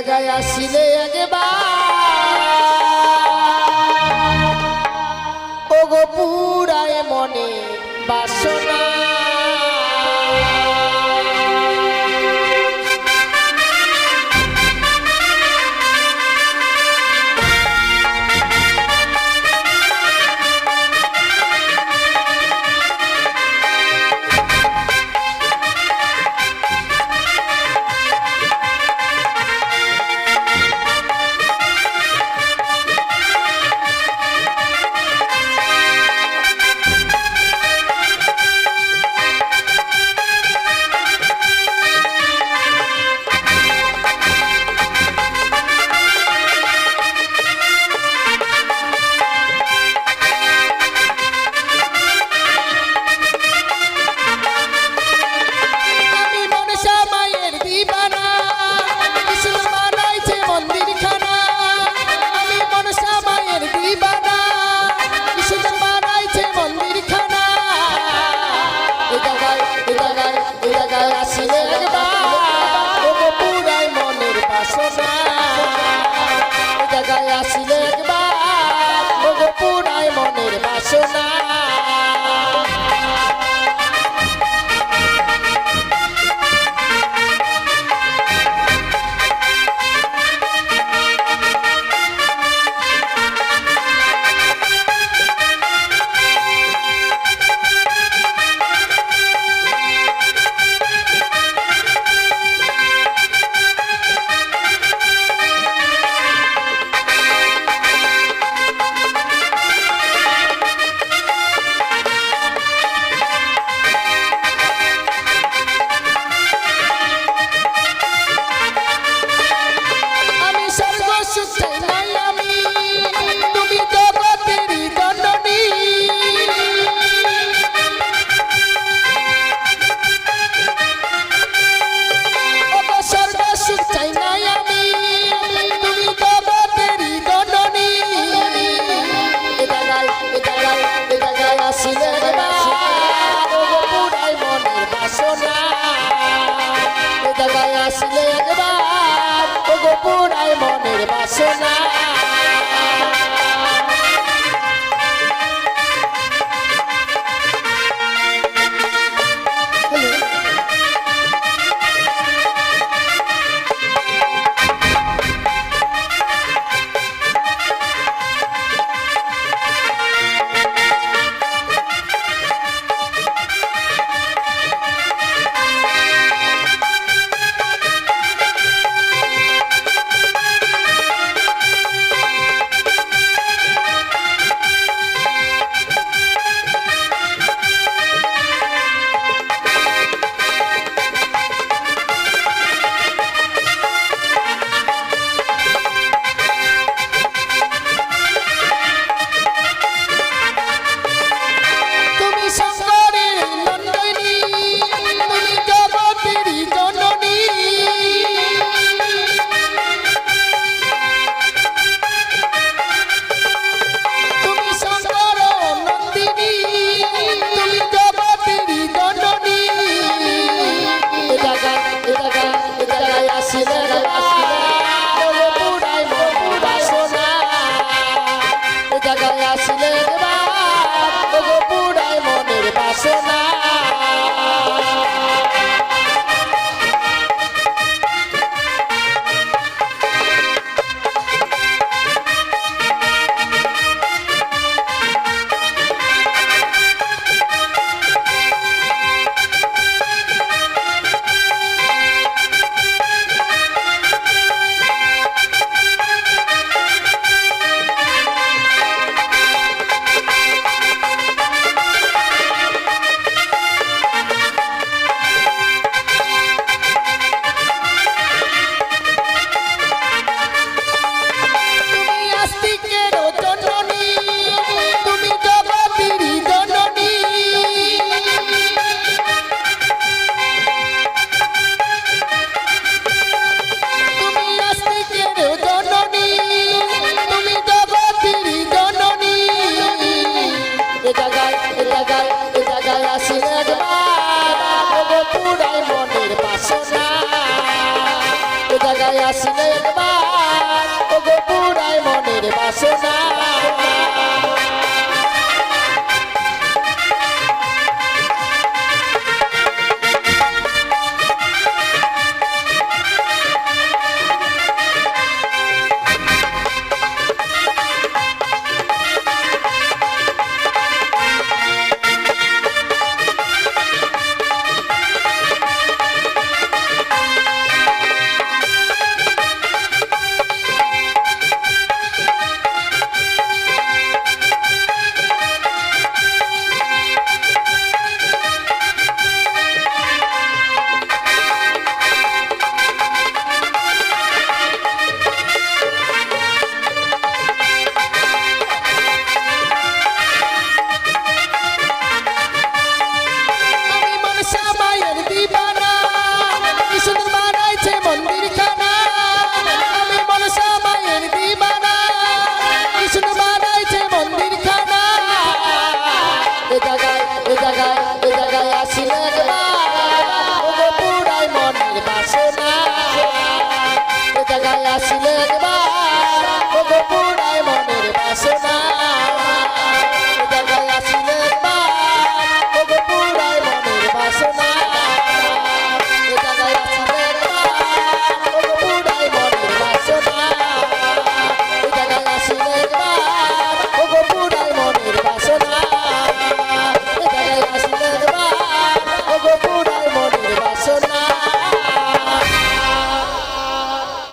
জায়গায় আসিলে একবার। ওগো পুরায় মনে বাসনা। জগায় আসিলে সোনা আসলে একবার মনের বাসনা।